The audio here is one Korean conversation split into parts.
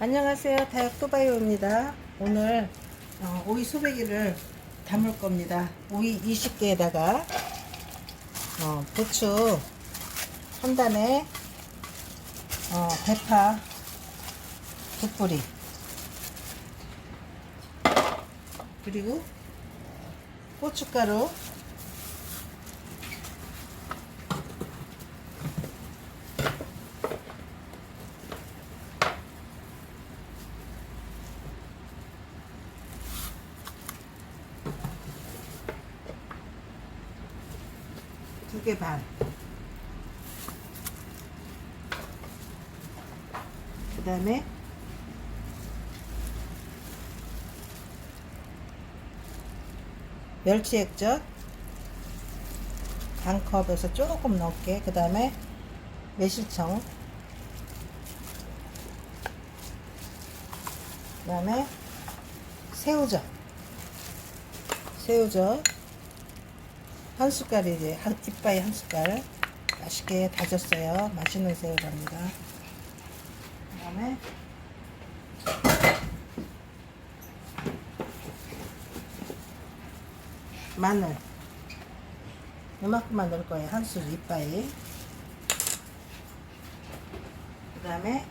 안녕하세요. 다육토바이오입니다. 오늘 어, 오이 소배기를 담을 겁니다. 오이 20개에다가 어, 부추 한 단에 어, 대파 두 뿌리 그리고 고춧가루 개 반. 그 다음에 멸치 액젓 반 컵에서 조금 넣을게. 그 다음에 매실청. 그 다음에 새우젓. 새우젓. 한 숟갈이지 한 이빠이 한 숟갈 맛있게 다졌어요. 맛있는 새우랍니다. 그 다음에 마늘. 이만큼만 넣을 거예요. 한 술 이빠이. 그 다음에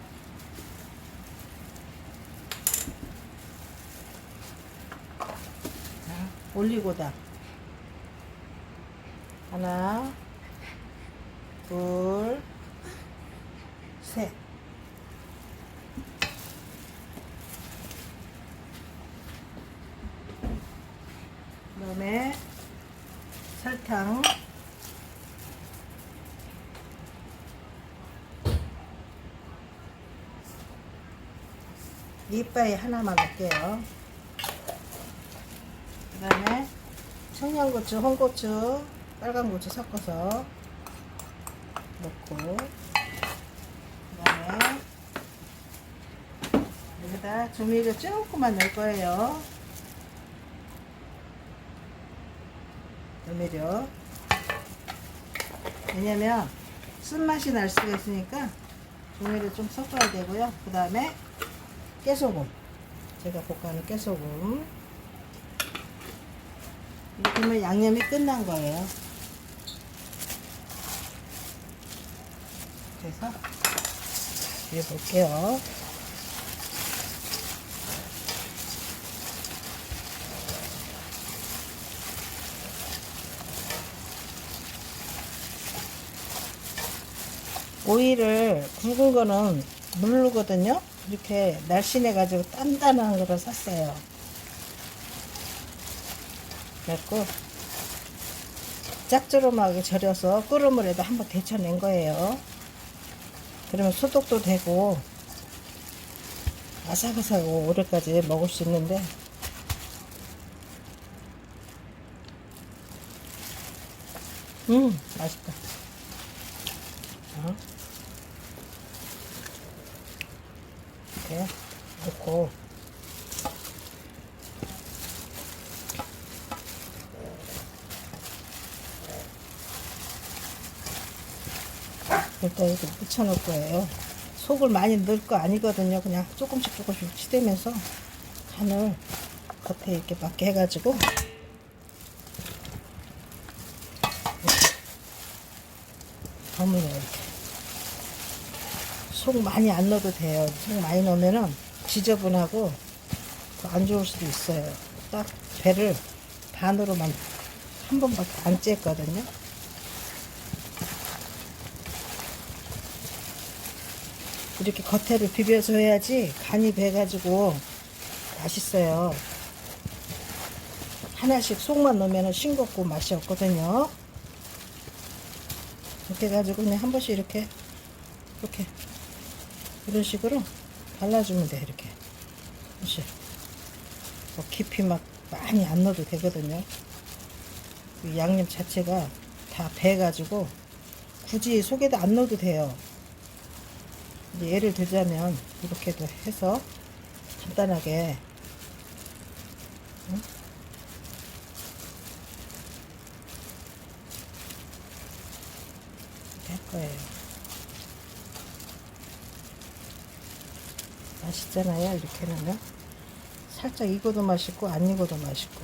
올리고당 하나, 둘, 셋. 그 다음에 설탕. 이빠이 하나만 넣을게요. 그 다음에 청양고추, 홍고추, 빨간 고추 섞어서 넣고 그다음에 여기다 조미료 조금만 넣을 거예요. 조미료 왜냐면 쓴맛이 날 수가 있으니까 조미료 좀 섞어야 되고요. 그 다음에 깨소금 제가 볶아놓은 깨소금 이렇게 하면 양념이 끝난 거예요. 그래서 이래 볼게요. 오이를 굵은 거는 누르거든요. 이렇게 날씬해 가지고 단단한 거를 샀어요. 그래갖고 짝조름하게 절여서 끓은 물에다 한번 데쳐낸 거예요. 그러면 소독도 되고 아삭아삭하고 오래까지 먹을 수 있는데 음 맛있다. 어? 이렇게 넣고 일단 이렇게 묻혀놓을 거예요. 속을 많이 넣을 거 아니거든요. 그냥 조금씩 조금씩 치대면서 간을 겉에 이렇게 맞게 해가지고 버무려 이렇게. 속 많이 안 넣어도 돼요. 속 많이 넣으면은 지저분하고 더안 좋을 수도 있어요. 딱 배를 반으로만 한 번밖에 안 쬐거든요. 이렇게 겉에를 비벼서 해야지 간이 배가지고 맛있어요. 하나씩 속만 넣으면 싱겁고 맛이 없거든요. 이렇게 해가지고 그냥 한 번씩 이렇게 이렇게 이런 식으로 발라주면 돼 이렇게 이렇게 뭐 깊이 막 많이 안 넣어도 되거든요. 이 양념 자체가 다 배가지고 굳이 속에다 안 넣어도 돼요. 이제 예를 들자면 이렇게도 해서 간단하게 할 거예요. 맛있 맛있잖아요. 이렇게 하면 살짝 익어도 맛있고 안 익어도 맛있고.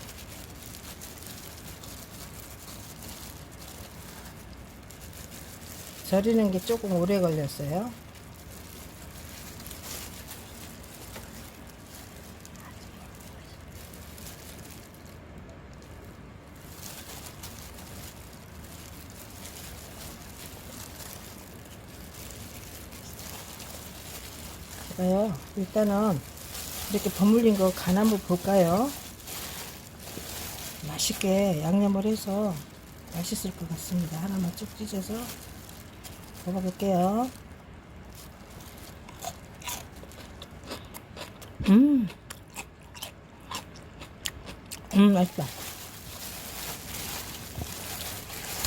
절이는 게 조금 오래 걸렸어요. 제가요, 일단은 이렇게 버물린 거 간 한번 볼까요? 맛있게 양념을 해서 맛있을 것 같습니다. 하나만 쭉 찢어서 먹어볼게요. 음, 음, 맛있다.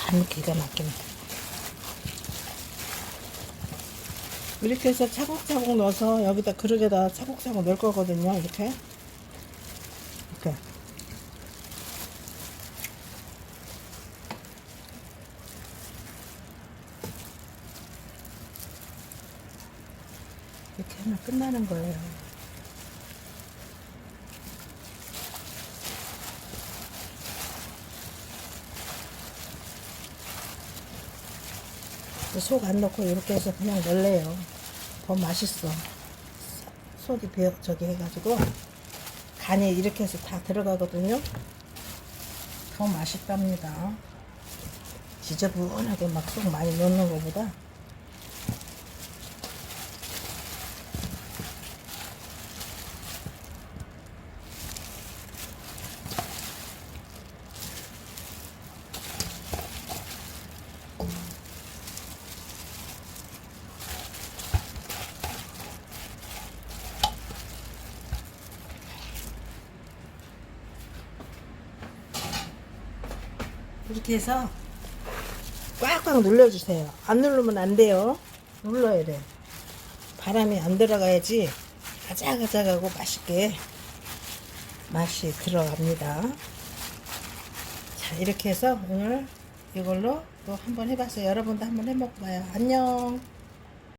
간 기가 막히네. 이렇게 해서 차곡차곡 넣어서 여기다 그릇에다 차곡차곡 넣을 거거든요. 이렇게. 이렇게. 이렇게 하면 끝나는 거예요. 속 안 넣고 이렇게 해서 그냥 넣을래요. 더 맛있어. 속이 배어 저기 해가지고 간이 이렇게 해서 다 들어가거든요. 더 맛있답니다. 지저분하게 막 속 많이 넣는 것보다 이렇게 해서 꽉꽉 눌러주세요. 안 누르면 안 돼요. 눌러야 돼. 바람이 안 들어가야지 아작아작하고 맛있게 맛이 들어갑니다. 자, 이렇게 해서 오늘 이걸로 또 한번 해봤어요. 여러분도 한번 해먹어봐요. 안녕.